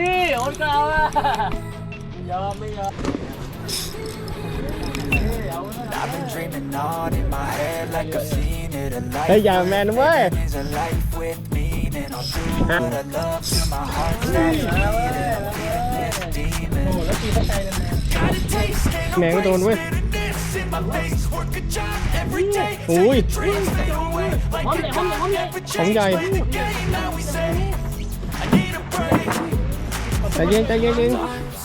นี่โอนก็เอาละไม่ยอมไม่ยอม ใจเย็นใจเย็นเย็น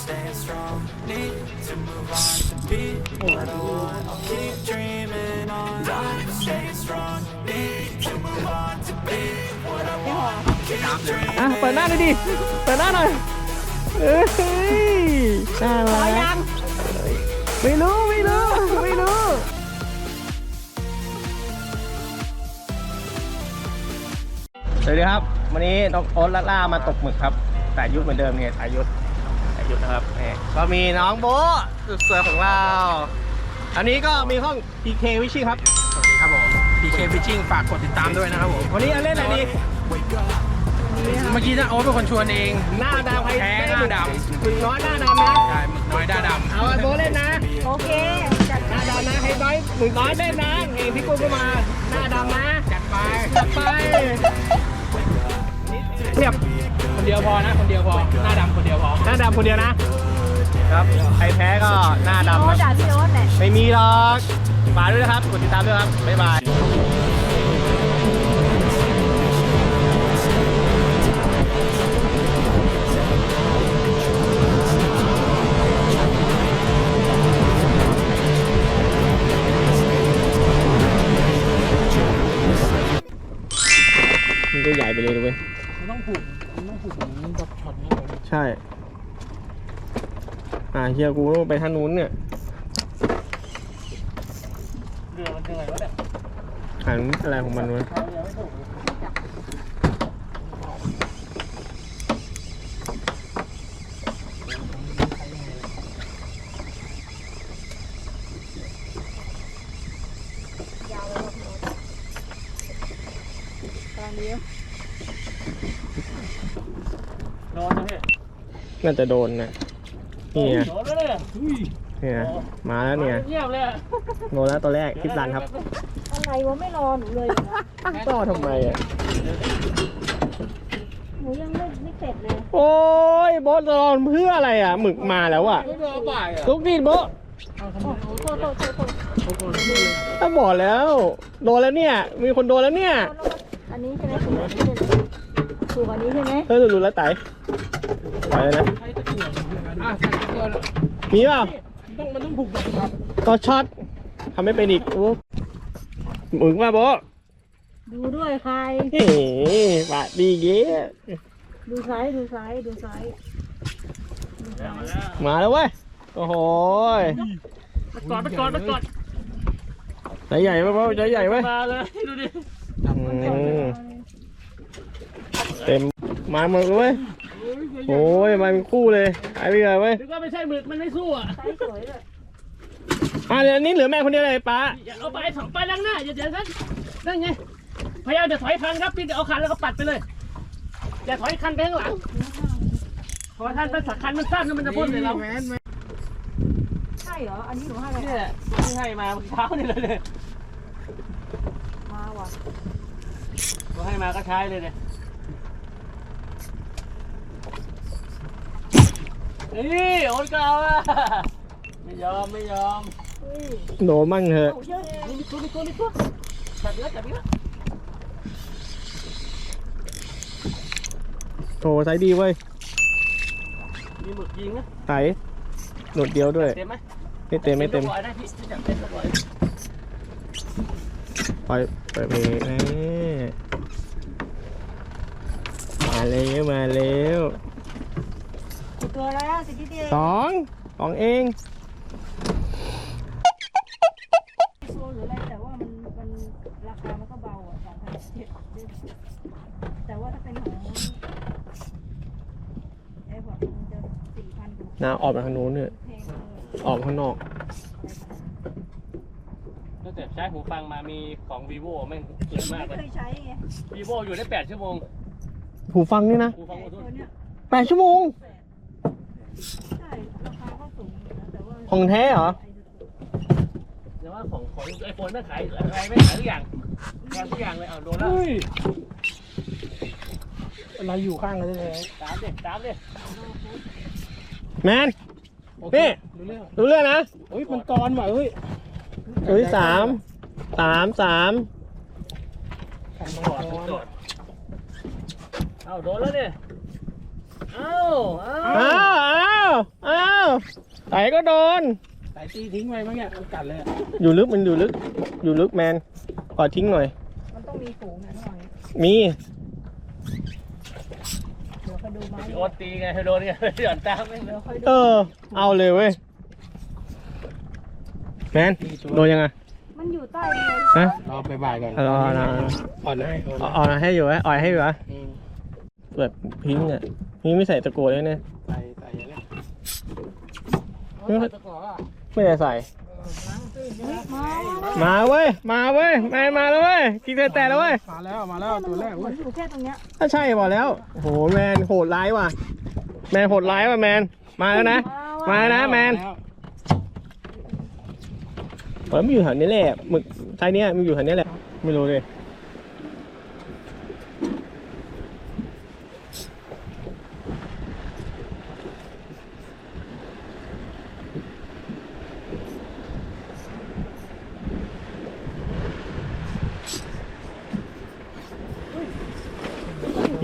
Staying strong Need to move on to be what I want I'll keep dreaming on I'm staying strong Need to move on to be what I want Keep dreaming อะเปิดหน้าหน่อยดิเปิดหน้าหน่อยเอ้ยน่ารักไม่รู้ไม่รู้ไม่รู้สวัสดีครับ วันนี้น้องโอ๊ตล่าล่ามาตกหมึกครับ แต่ยุทธเหมือนเดิมเนี่ยอายุทธอายุทธนะครับนี่ก็มีน้องโบ๊ะสุดสวยของเรา อันนี้ก็มีห้อง PK วิชิครับ สวัสดีครับผม PK Fishing ฝากกดติดตามด้วยนะครับผม วันนี้เอาเล่นอะไรดี เมื่อกี้นะโอ๊ตเป็นคนชวนเองหน้าดำใครแพ้หน้าดำหมึกน้อยหน้าดำนะใช่หมึกน้อยด้าดเอาโบ๊ะเล่นนะ โอเคจัดหน้าดำนะให้น้อยหมึกน้อยเล่นนะเองพี่กุ้งก็มา หน้าด ยวพอนะ คนเดียวพอ หน้าดำคนเดียวพอ หน้าดำคนเดียวนะ ครับ ใครแพ้ก็หน้าโอ๊ดำตนะด่าพี่โอ๊ตแหละ ไม่มีหรอกฝากด้วยนะครับ กดติดตามด้วยครับ บ๊ายบายมันก็ใหญ่ไปเลยนะเว้ยมันต้องผูกมันต้องผูก ใช่ อ่าเฮียกูต้องไปทางนู้นเนี่ยเรือมันเหนื่อยวะเนี่ยหันอะไรของมันวะ เขายังไม่ถูกเลย ตอนนี้ โดนนะพี่ น่าจะโดนนะนี่ไงโดนแล้วเนี่ยอุ้ยเนี่ยมาแล้วเนี่ยเงียบเลยอะโดนแล้วตัวแรกคลิปรันครับอะไรวะไม่รอหนูเลยนะต่อทำไมอะหนูยังไม่ไม่เสร็จเลย โอ้ยโบสรอนเพื่ออะไรอะหมึกมาแล้วอะไม่โดนบ่ายอะลุกดิโบสโอ้โหโทษโทษโทษโทษถ้าบอกแล้ว โดนแล้วเนี่ย มีคนโดนแล้วเนี่ย อันนี้ใช่ไหม ถูกอันนี้ใช่ไหมถูกอันนี้ใช่ไหมเฮ้ยหลุดแล้วไต่ไปเลยนะใช้ตะกั่วอะใช้ตะกั่วมีเปล่าต้องมันต้องผูกแบบครับต่อช็อตทำไม่เป็นอีกโอ้หมึกมาโบสดูด้วยใครเฮ้ปาดดีเย้ดูซ้ายดูซ้ายดูซ้ายดูซ้ายมาแล้วเว้ยโอ้โหไปก่อนไปก่อนไปก่อนใจใหญ่ไหมโบสใจใหญ่ไหมมาเลยดูดิอืม เต็มมาหมดเลยเว้ยโอ้ยมาเป็นคู่เลยหายไปเลยเว้ยนึกว่าไม่ใช่หมึกมันไม่สู้อะซ้ายสวยเลยอะเดี๋ยวอันนี้เหลือแม่คนเดียวเลยป้าอย่าเอาไปสองไปล้างหน้าอย่าเดี๋ยวนั้นนั่นไงพยายามจะถอยคันครับพี่จะเอาคันแล้วก็ปัดไปเลยอย่าถอยคันไปข้างหลังพอท่านเป็นสักคันมันสั้นแล้วมันจะพ่นเลยเราใช่เหรออันนี้หนูให้อะไรเนี่ยที่ให้มาเมื่อเช้านี่เลยเนี่ยมาว่ะก็ให้มาก็ใช้เลยเนี่ย นี่โอนก็เอาละไม่ยอมไม่ยอมเฮ้ยโดนมั่งเถอะโอ้เยอะเลยนี่ตัวนี่ตัวนี่ตัวจับเนื้อจับเนื้อโถไซส์ดีเว้ยมีหมึกยิงนะไสหนุดเดียวด้วย เต็มไหมไม่เต็มไม่เต็มร้อยได้พี่จับเต็มร้อยปล่อยเปิดเพลงแน่มาแล้วมาแล้ว กี่ตัวแล้วสิพี่เดียสองสองเองโซนหรืออะไรแต่ว่ามันมันราคามันก็เบาอะสองพันเจ็ดแต่ว่าถ้าเป็นของแอร์พอร์ตมันจะสี่พันกว่านะออกไปทางนู้นเนี่ย แพงเลยออกข้างนอก ตั้งแต่ใช้หูฟังมามีของ vivo แม่งเกินมากไม่เลยเคยใช้ไง vivo อยู่ได้ 8 ชั่วโมงหูฟังนี่นะ หูฟังไอ้บลูทูตัวธเนี้ยแปดชั่วโมง ใช่ราคาก็สูงอยู่นะแต่ว่าของแท้เหรอเดี๋ยวว่าของของไอโฟนไม่ขายอะไรไม่ขายทุกอย่างแพงทุกอย่างเลยเอาโดนแล้วเฮ้ยเราอยู่ข้างกันเลยตามดิตามดิแมน โอเคนี่ รู้เรื่องรู้เรื่องนะเฮ้ย มันกรว่ะเฮ้ยตัวที่สามสามสามขันมังกกอดรกอดเอาโดนแล้วเนี่ย เอาเอาอ้าวอ้าวอ้าวไต่ก็โดน สายตีทิ้งไว้มั้งเนี่ยมันกัดเลยอะอยู่ลึกมันอยู่ลึก อยู่ลึกแมน ขอทิ้งหน่อย มันต้องมีฝูงนะหน่อยมี เดี๋ยวค่อยดูไม้พี่โอ๊ตตีไงโดนไงหย่อนตามไม่เดี๋ยวค่อยดูเออ เอาเลยเว้ย แมน โดนยังไงมันอยู่ใต้เลยฮะรอไปบ่ายก่อนเอาเอาเอาอ่อนให้อ่อนเอาเอาเอาให้อยู่ไหมอ่อยให้อยู่ไหมอืมแบบพิงค์อะ พิงค์ไม่ใส่ตะโกนเลยเนี่ยใส่ใส่อย่างเงี้ยไม่ตะกร้ออะไม่ได้ใส่มามาเว้ย มาเว้ยแมนมาแล้วเว้ย กินแต่แต่แล้วเว้ย มาแล้ว มาแล้วตัวแรกมัเว้นยอยู่แค่ตรงเนี้ยถ้าใช่บอกแล้วโอ้โหแมนโหดร้ายว่ะ แมนโหดร้ายว่ะแมน มาแล้วนะ มาแล้วนะแมนล้วเออมันอยู่แถวนี้แหละหมึกไซส์เนี้ยมันอยู่แถวนี้แหละ ไม่รู้เลย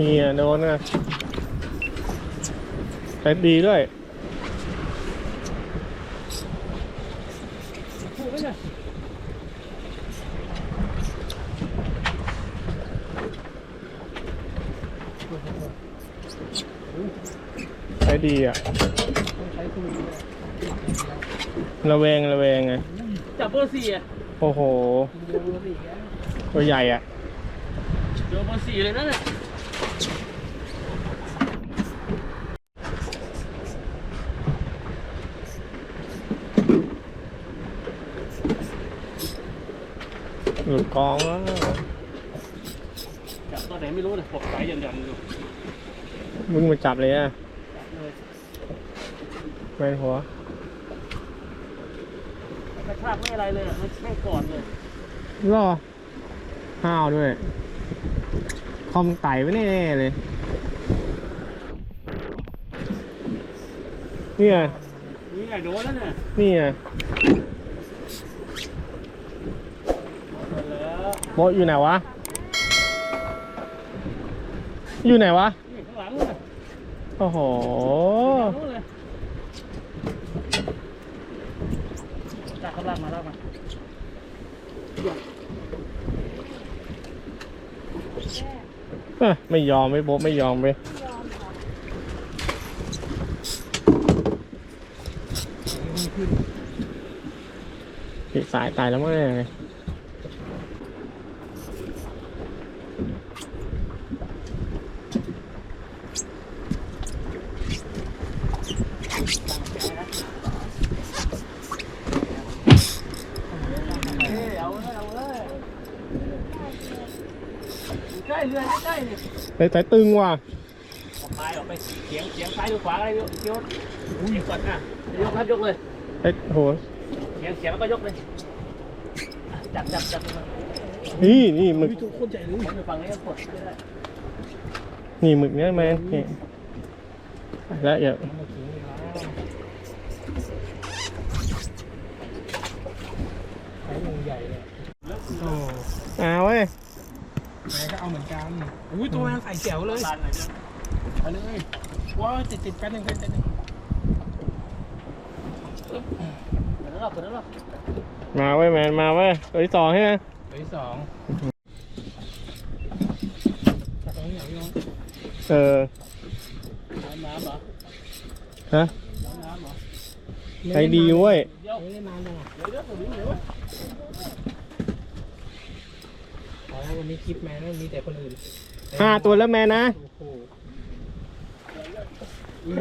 นี่อะโดนอะใช้ดีด้วยใช้ดีอะใช้สูตรระแวงระแวงไงจับเบอร์สี่อะโอ้โหเดี๋ยวเราดีแกตัวใหญ่อะ เดี๋ยวเบอร์สี่เลยนั่นน่ะ หลุดกองแล้วจับตัวไหนไม่รู้เลยปกสายหย่อนๆอยู่มึงมาจับเลยอะจับเลยแมนหัวกระชากไม่อะไรเลยอะไม่ไม่กอดเลยรอห้าวด้วย คอมไต่ไว้แน่ๆเลย นี่ไงนี่ไงโดนแล้วเนี่ยนี่ไงโดนแล้วโบะอยู่ไหนวะ อยู่ไหนวะนี่ข้างหลังนู่นน่ะโอ้โหข้างหลังนู่นเลยจากข้างล่างมาแล้วมา เอ้ย ไม่ยอมไม่โบไม่ยอมไปปิดสายตายแล้วมั้งเนี่ย เอาเลยเอาเลยอยู่ใกล้ เรือใกล้ๆนี่สายสายตึงว่ะออกไปออกไปเฉียงเฉียงซ้ายหรือขวาอะไรเดี๋ยวเดี๋ยวก่อนอะยกครับยกเลยเอ้ยโหเฉียงเฉียงแล้วก็ยกเลยจับจับจับนี่นี่หมึกวิทุกโคตรใหญ่เลยฝั่งนี้กดไม่ได้นี่หมึกเนี่ยแมนนี่แล้วอย่าใช้วงใหญ่เลยโอ้เอาเว้ย ไหนก็เอาเหมือนกัน อุ้ยตัวมันใส่แจ๋วเลยลานหน่อยเดียวไปเลยว้าวติดติดๆกันหนึ่งกันหนึ่งเปิดแล้วรอบเปิดแล้วรอบมาเว้ยแมนมาเว้ยตัวที่สองใช่ไหมตัวที่สองตัดตรงนี้เหรอพี่น้องเออน้ำน้ำเหรอฮะน้ำน้ำเหรอใช้ดีเว้ยเดี๋ยวไม่ได้นานจังอะเดี๋ยวเดี๋ยวเดี๋ยวเดี๋ยวอ๋อวันนี้คลิปแมนไม่มีแต่คนอื่น ห้าตัวแล้วแมนนะโอ้โห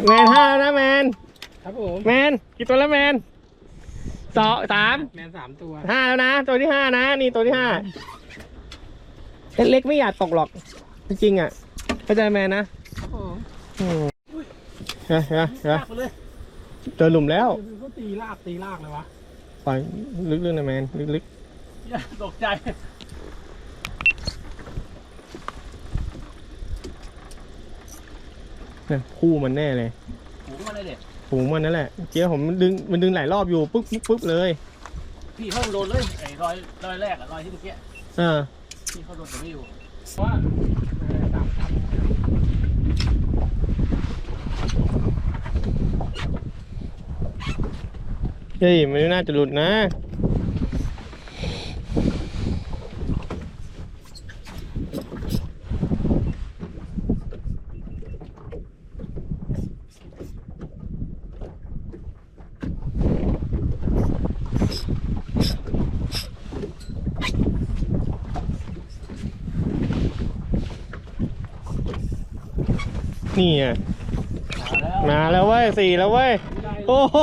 แมนห้าแล้วนะแมน ครับผมแมนกี่ตัวแล้วแมนสองสามแมนสามตัว ห้าแล้วนะ ตัวที่ห้านะ นี่ตัวที่ห้าเล็กๆไม่อยากตกหรอก จริงๆอะเข้าใจแมนนะ ครับผมอืมเฮ้ยเฮ้ยเฮ้ยลากไปเลยเจอหลุมแล้วเขาตีลากตีลากเลยวะ ปล่อยลึกๆหนะแมนลึกอย่าตกใจ เนี่ยคู่มันแน่เลยหูมาเลยเด็ดฝูงมันนั่นแหละเจ๊ผมมันดึงมันดึงหลายรอบอยู่ปุ๊บปุ๊บปุ๊บเลยพี่เขาโดนเลยไอ้รอยรอยแรกอะรอยที่เมื่อกี้อ่าพี่เขาโดนแต่ไม่อยู่ว่าเออตามตามเฮ้ยมันไม่น่าจะหลุดนะ นี่ไงมาแล้วเว้ยสี่แล้วเว้ย โอ้โห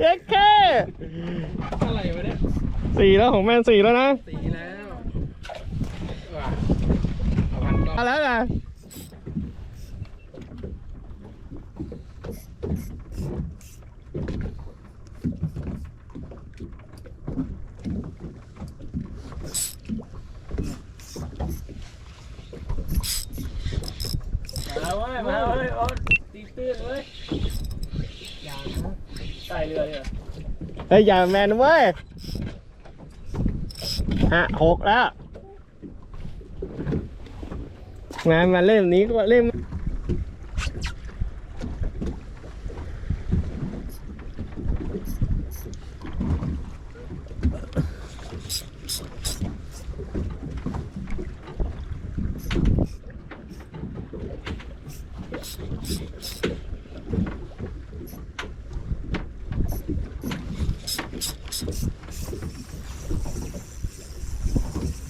เอ็กเคอะไรวะเนี่ยสี่แล้วของแมนสี่แล้วนะตีแล้วว่ะเอาพันรอบมาแล้วนะ มาเว้ยมาเว้ยโอ๊ตตีตื้นเว้ย ยางนะ ใต้เรือเนี่ย เฮ้ยอย่าแมนเว้ยฮะหกแล้วงานมาเล่มนี้ก็เล่ม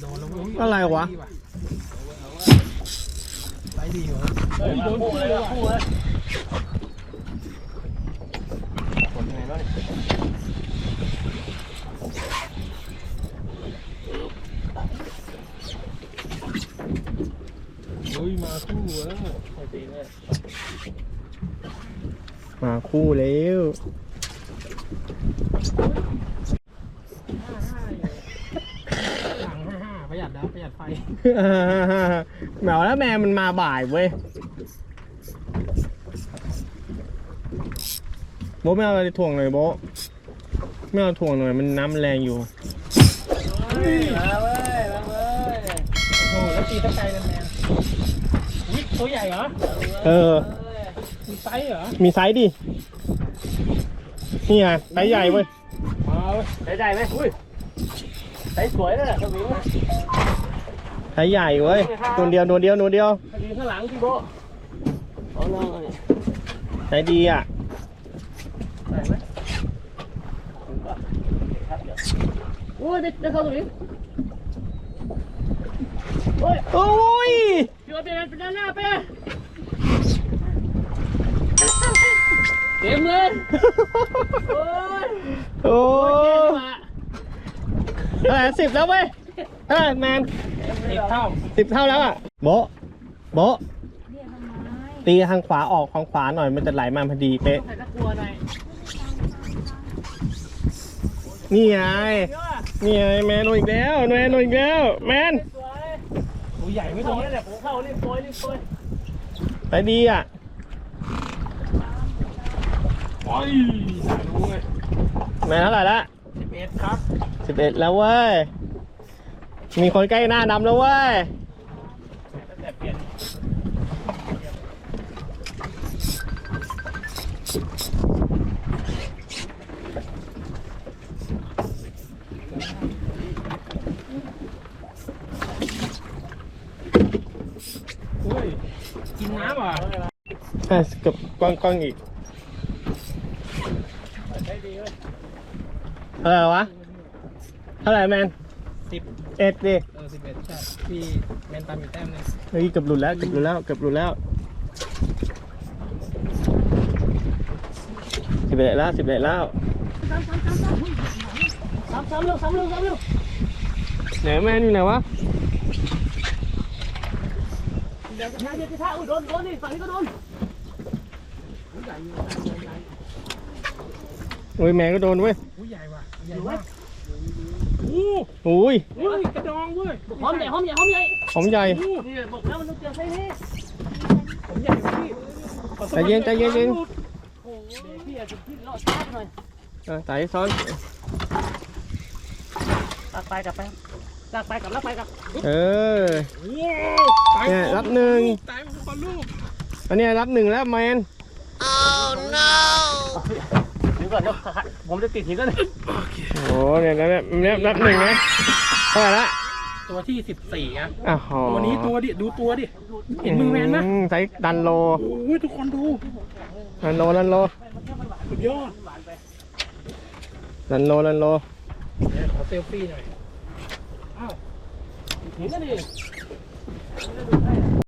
โดนแล้วเว้ยอะไรวะ ไปดีวะเฮ้ยโดนคู่เลยคู่เลยเฮ้ยมาคู่เว้ยตีเลยมาคู่แล้ว หลังห้าห้าประหยัดนะประหยัดไฟ แมวแล้วแมวมันมาบ่ายเว้ยโบะไม่เอาอะไรถ่วงหน่อยโบะไม่เอาถ่วงหน่อยมันน้ำมันแรงอยู่มาเว้ยมาเว้ยโอ้โหแล้วตีตะไคร้นั่นแมนอุ๊ยตัวใหญ่เหรอเออ มีไซส์เหรอมีไซส์ดิ นี่ไงไซส์ใหญ่เว้ยมาเว้ยใช้ได้ไหมอุ้ยใช้สวยเลยสวิง ไซส์ใหญ่เว้ยตัวเดียวตัวเดียวตัวเดียวสวิงข้างหลังพี่โบเอาลองเอาดิไซส์ดีอะได้ไหมถึงป่ะครับเดี๋ยวอุ้ยไม่ไม่เข้าสวิงโอ้ยโอ้ยพี่ว่าเป็นเป็นด้านหน้าไปเต็มเลยโอ้ยโอ้โอ้ยเท่าไหร่สิบแล้วเว้ยเท่าไหร่แมน ติดเท่าสิบเท่าแล้วอะโบะโบะเรียกทำไมตีทางขวาออกทางขวาหน่อยมันจะไหลมาพอดีเป๊ะใส่ตะกัวหน่อยนี่ไงเยอะนี่ไงแมนโดนอีกแล้วแมนโดนอีกแล้วแมนสวยตัวใหญ่ไม่ไม่ตตรรงงนี้นี้แหละผมเข้ารีบโปรยรีบโปรยไปดีอะโอ้ยสายรู้เว้ยแมนเท่าไหร่ละสิบเอ็ดครับสิบเอ็ดแล้วเว้ย มีคนใกล้หน้านำแล้วเว้ยตั้งแต่เปลี่ยนเฮ้ยกินน้ำเหรออะกับกล้องกล้องอีกใช้ดีเลยเท่าไหร่วะ เท่าไหร่แมนสิบ เอ็ดดิเออสิบเอ็ดใช่พี่แมนตามอีกแต้มหนึงเฮ้ยเกือบหลุดแล้วเกือบหลุดแล้วเกือบหลุดแล้วสิบเอ็ดแล้วสิบเอ็ดแล้วซ้ำซ้ำเร็วซ้ำเร็วซ้ำเร็วไหนแมนอยู่ไหนวะเดี๋ยวจะท่าเดี๋ยวจะท่าอุ้ยโดนโดนนี่ฝั่งนี้ก็โดนโอ้ยแมงก็โดนเว้ยอุ้ยใหญ่ว่ะใหญ่มาก โอ้ยอุ้ยกระดองเว้ยหอมใหญ่หอมใหญ่หอมใหญ่ผมใหญ่นี่บอกแล้วมันต้องเจอไซส์นี้ผมใหญ่กว่าพี่ใจเย็นใจเย็นใจเย็นโอ้โหพี่อาจจะพี่รอดช้าไปหน่อยอะไต่ซ้อนลากไปกลับไปลากไปกลับลากไปกลับเออโอ้ตายเนี่ยรับหนึ่งตายคนลูกอันเนี้ยรับหนึ่งแล้วแมนเดี๋ยว ก่อนเดี๋ยวผมจะติดหินแล้วเนี่ยโอ้เนี่ยเนี่ยเนี่ยรับหนึ่งนะเท่าไหร่ละตัวที่สิบสี่อะอ้าวโหตัวนี้ตัวดิ ดูตัวดิ เห็นมือแมนไหมไซส์ดันโลโอ้ยทุกคนดูดันโลดันโลสุดยอดดันโลดันโลเดี๋ยวขอเซลฟี่หน่อยหินแล้วนี่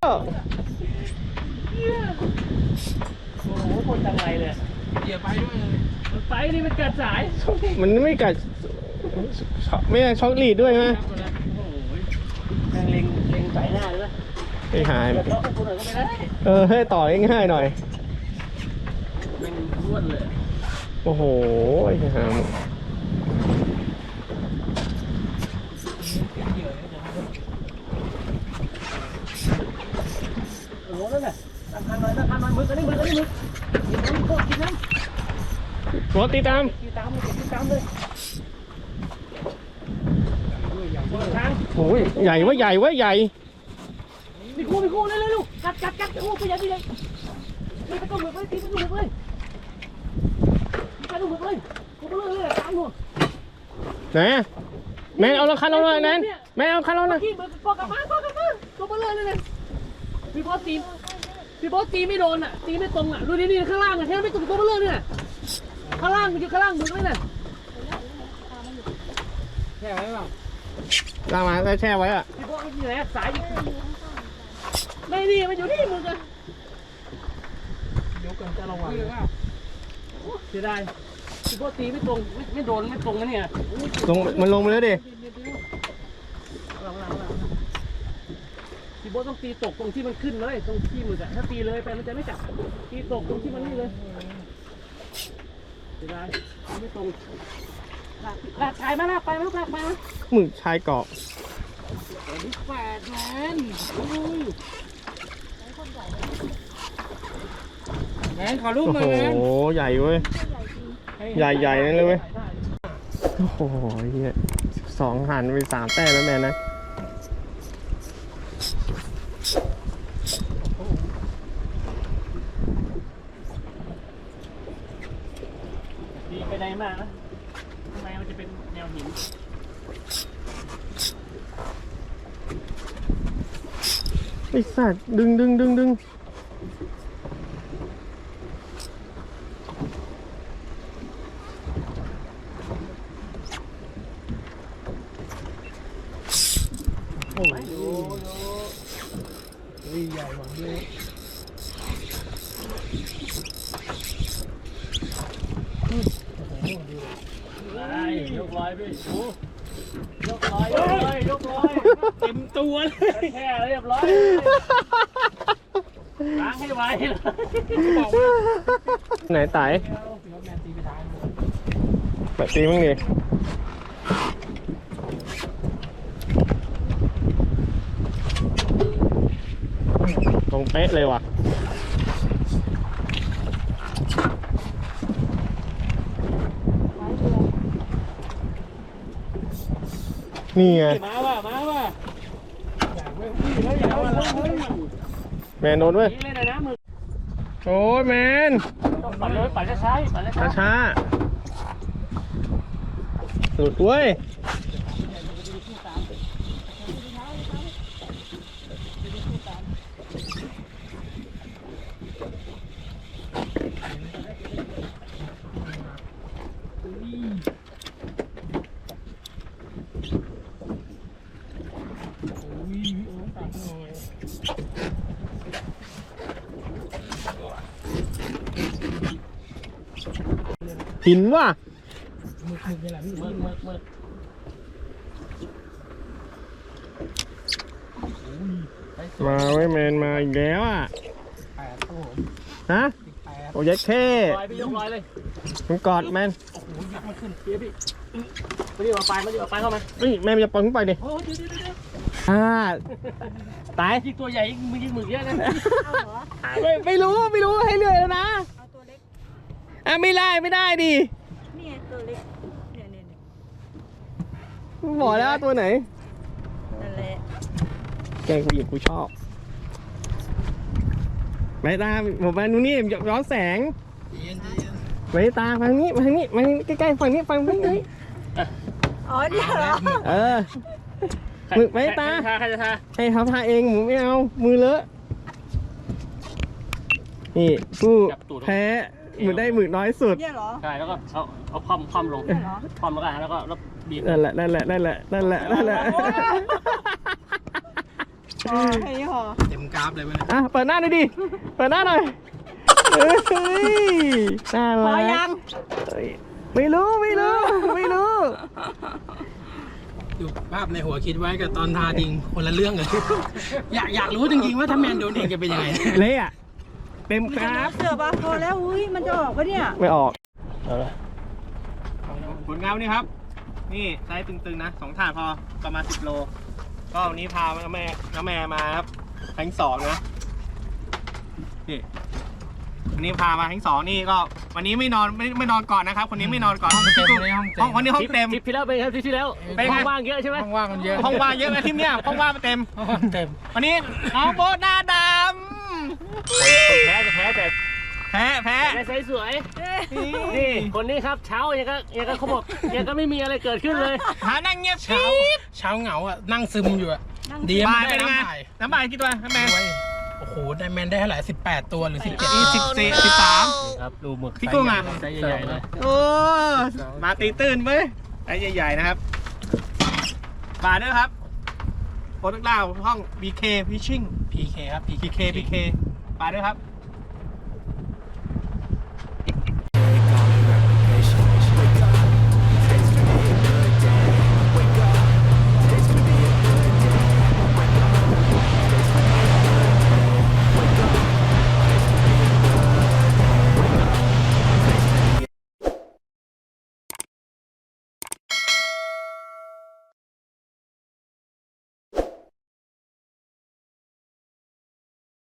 โอ้โหคนจังไรเลย เหยียบไปด้วยเลยมันไปนี่มันเกิดสายมันไม่กัดไม่ใช่ช็อกลีดด้วยไหมโอ้ยแม่งเล็งเล็งสายหน้าเลยนะไอ้หายเดี๋ยวเลาะให้กูหน่อยก็ไม่ได้เออให้ต่อง่ายๆหน่อยแม่งร่วนเลย โอ้โหไอ้หามโอ้โหนั่นแหละตามคันหน่อยตามคันหน่อยมือกันนี่มือกันนี่มือกินน้ำโคตรกินน้รถตีตามำกินตามเลยกินตามเลยเปิดทางโอ้ยใหญ่เว่าใหญ่เว่าใหญ่มีคู่มีคู่เลยเลยลูกกัดกัดกัดคู่ไปยันไปเลยตีไปตัวหมึกเลยตีไปตัวหมึกเลยตีไปตัวหมึกเลยกูก็เลยเลยตามหนูไหนอะแมนเอาละคันเราหน่อยแมนแมนเอาคันเราหน่อยกี้มือปอกกลับมาปอกกลับมาตัวเบลเลยเลยพี่บอสตี พี่บอสตีไม่โดนอะตีไม่ตรงอะดูนี่นี่ข้างล่างอะแค่ไม่ตรงตัวเบลเลยเนี่ยข้างล่างมันอยู่ข้างล่างมึงเลยน่ะแค่ไหนเปล่าลากมาแล้วแช่ไว้อะพี่บอสมันอยู่ไหนอะสายอยู่ไม่นี่มันอยู่นี่มึงอะยกกันจะระวังเสียดายพี่บอสตีไม่ตรงไม่ไม่โดนไม่ตรงนะเนี่ยลงมันลงไปแล้วดิ หลังหลังหลัง พี่บอสต้องตีตกตรงที่มันขึ้นเลยตรงที่มึงอะถ้าตีเลยไปมันจะไม่จับตีตกตรงที่มันนี่เลยเสียดายไม่ตรงลากลากชายมาลากไปมาลากไปมาหมึกชายเกาะแปดแมนอุ้ยแมนขอรูปโอ้หน่โหอยแมนใหญ่เว้ย ใหญ่ใหญ่นั่นเลยเว้ย โอ้โหเฮียสองหันไปสามแต้มแล้วแมนนะ ตีไปได้มากนะข้างในมันจะเป็นแนวหิน ไอ้ สัตว์ดึงดึงดึงดึงโอ้ยใหญ่กว่าเยอะได้ยกลอยไปโอ้ กลอยกลอยยกลอยเต็มตัวเลยแค่เรียบร้อยล้างให้ไวเลยไหนไต่เดี๋ยแมนตีไปทางเปิดตีมั้งดิตรงเป๊ะเลยว่ะ นี่ไง มาว่ะมาว่ะอยากเว้ยพี่แล้วอยากว่าแล้วเฮ้ยแมนโดนเว้ยยิงเลยนะนะมึงโอ้ยแมนต้องปั่นเลยปั่นช้าๆปั่นช้าช้าช้าหลุดเว้ย อุ้ยโอ้ตัดหน่อย หินว่ะมึกมึกนี่แหละพี่ๆมึกมึกมึกมาไว้ยแมนมาอีกแล้วอะแปดครับผมฮะสิบแปดโอ้ยเท่ลอยพี่ยกลอยเลยมันกอดแมนโอ้โหยักษ์มันขึ้นพี่พี่มาดิเอาไปมาดิเอาไปเข้ามาเฮ้ยแม่มันจะปล่อยขึ้นไปดิโอ้ยเดี๋ยวเดี๋ยวเดี๋ยวอ่าตายยิงตัวใหญ่ยิงมือยิงหมึกเยอะนะเอาเหรอไม่ไม่รู้ไม่รู้ให้เรื่อยแล้วนะเอาตัวเล็กอะไม่ได้ไม่ได้ดินี่ไงตัวเล็กเนี่ยเนี่ยเนี่ยบอกแล้วตัวไหน นั่นแหละแกงผู้หญิงกูชอบไม่ตาผมมาดูนี่ย้อนแสงเย็นไม่ตาฟังนี้มาทางนี้มาทางนี้ใกล้ๆฝั่งนี้ฝั่งนี้อ๋อเนี่ยเหรอเออมึกไว้ตาใครจะทาใครจะทาให้เขาทาเองผมไม่เอามือเลอะนี่ผู้แพ้ หมึกได้หมึกน้อยสุด เนี่ยเหรอ ใช่แล้วก็เอาเอาคว่ำคว่ำลงเนี่ยเหรอ คว่ำแล้วก็แล้วก็แล้วบีบนั่นแหละ นั่นแหละ นั่นแหละ นั่นแหละ นั่นแหละอ๋อแค่นี้เหรอๆเต็มกราฟเลยมันยอะ เปิดหน้าหน่อยดิ เปิดหน้าหน่อยเอ้ยน่าพอรักยัง เอ้ยไม่รู้ ไม่รู้ ไม่รู้ ดูภาพในหัวคิดไว้กับตอนทาจริงคนละเรื่องเลย อยากอยากรู้จริงๆว่าถ้าแมนโดนเองจะเป็นยังไง เละอะ เต็มมันกจะราฟเสือปะพอแล้วอุ้ยมันจะออกปะเนี่ยไม่ออกผลงานวันนี้ครับ นี่ไซส์ตึงๆนะสองถาดพอประมาณสิบโล ก็วันนี้พาน้าแม่น้าแม่มาครับทั้งสองนะนี่วันนี้พามาทั้งสองนี่ก็ วันนี้ไม่นอนไม่ไม่นอนก่อนนะครับคนนี้ไม่นอนก่อนห้องเต็มเลยห้องเต็มห้องวันนี้ห้องเต็มทริปที่แล้วเป็นไงครับทริปที่แล้วเป็นไงห้องว่างเยอะใช่ไหมห้องว่างมันเยอะห้องว่างเยอะไหมที่เนี้ยห้องว่างมันเต็มห้องเต็ม วันนี้น้องโบ๊ทหน้าด คนแพ้จะแพ้แต่ำแพ้แพ้แต่ใสสวย นี่ คนนี้ครับเช้ายังก็ยังก็เขาบอกยังก็ไม่มีอะไรเกิดขึ้นเลยหานั่งเงียบเช้าเช้าเหงาอะนั่งซึมอยู่อะนั่งดีบ่าไม่ยได้เป็นไงน้ำบ่ายน้ำบ่ายกี่ตัวน้ำแม่โอ้ยโอ้โหได้แมนได้เท่าไหร่สิบแปดตัวหรือสิบเจ็ดยี่สิบสี่สิบสามครับดูหมึกพี่กุ้งอะไซส์ใหญ่ๆเลยโอ้มาตีตื่นเว้ยไอ้ใหญ่ๆนะครับฝากด้วยครับโปรตุกลาวห้อง BK Fishing พีเคครับพี PK PK ฝากด้วยครับ